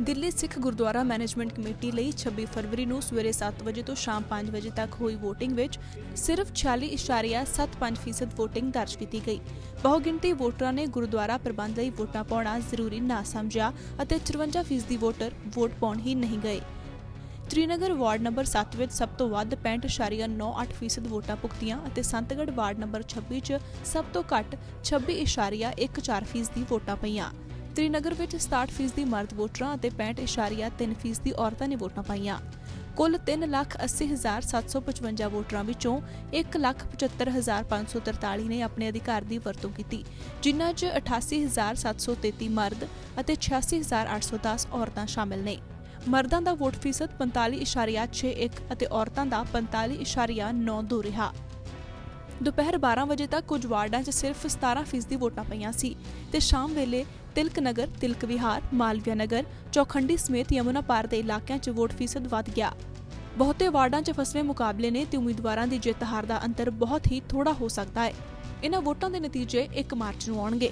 Delhi Sikh Gurdwara management committee ਲਈ 26 ਫਰਵਰੀ ਨੂੰ ਸਵੇਰੇ 7 ਵਜੇ ਤੋਂ ਸ਼ਾਮ 5 ਵਜੇ ਤੱਕ ਹੋਈ VOTING ਵਿੱਚ ਸਿਰਫ 46.75% VOTING ਦਰਜ ਕੀਤੀ ਗਈ। ਬਹੁਗਿਣਤੀ ਵੋਟਰਾਂ ਨੇ ਗੁਰਦੁਆਰਾ ਪ੍ਰਬੰਧ ਲਈ ਵੋਟਾਂ ਪਾਉਣਾ ਜ਼ਰੂਰੀ ਨਾ ਸਮਝਿਆ ਅਤੇ 53% ਵੋਟਰ ਵੋਟ ਪਾਉਣ ਹੀ ਨਹੀਂ ਗਏ। ਤ੍ਰਿਨਗਰ ਵਾਰਡ ਨੰਬਰ 7 ਵਿੱਚ ਸਭ ਤੋਂ ਵੱਧ 65.98% ਵੋਟਾਂ ਪੁਗਤੀਆਂ ਅਤੇ ਸੰਤਗੜ ਵਾਰਡ ਨੰਬਰ 26 'ਚ ਸਭ ਤੋਂ ਘੱਟ 26.14% ਦੀ ਵੋਟਾਂ ਪਈਆਂ। ਤ੍ਰਿਨਗਰ ਵਿੱਚ 67% ਮਰਦ ਵੋਟਰਾਂ ਅਤੇ 65.3% ਦੀ ਔਰਤਾਂ ਨੇ ਵੋਟਾਂ ਪਾਈਆਂ। ਕੁੱਲ 380755 ਵੋਟਰਾਂ ਵਿੱਚੋਂ 175543 ਨੇ ਆਪਣੇ ਅਧਿਕਾਰ ਦੀ ਵਰਤੋਂ ਕੀਤੀ, ਜਿਨ੍ਹਾਂ 'ਚ 88733 ਮਰਦ ਅਤੇ 86810 ਔਰਤਾਂ ਸ਼ਾਮਿਲ ਨੇ। ਮਰਦਾਂ ਦਾ ਵੋਟ ਫੀਸਦ 45.61 ਅਤੇ ਔਰਤਾਂ ਦਾ 45.92 ਰਿਹਾ। ਦੁਪਹਿਰ 12 ਵਜੇ ਤੱਕ ਕੁਝ ਵਾਰਡਾਂ 'ਚ ਸਿਰਫ 17% ਵੋਟਾਂ ਪਈਆਂ ਸੀ ਤੇ ਸ਼ਾਮ ਵੇਲੇ ਤਿਲਕ ਨਗਰ, ਤਿਲਕ ਵਿਹਾਰ, ਮਾਲਵਿਆ ਨਗਰ, ਚੌਖੰਡੀ ਸਮੇਤ ਯਮੁਨਾ ਪਾਰ ਦੇ ਇਲਾਕਿਆਂ 'ਚ ਵੋਟ ਫੀਸਦ ਵੱਧ ਗਿਆ। ਬਹੁਤੇ ਵਾਰਡਾਂ 'ਚ ਫਸਵੇਂ ਮੁਕਾਬਲੇ ਨੇ ਤੇ ਉਮੀਦਵਾਰਾਂ ਦੀ ਜਿੱਤ ਹਾਰ ਦਾ ਅੰਤਰ ਬਹੁਤ ਹੀ ਥੋੜਾ ਹੋ ਸਕਦਾ ਹੈ। ਇਹਨਾਂ ਵੋਟਾਂ ਦੇ ਨਤੀਜੇ 1 ਮਾਰਚ ਨੂੰ ਆਉਣਗੇ।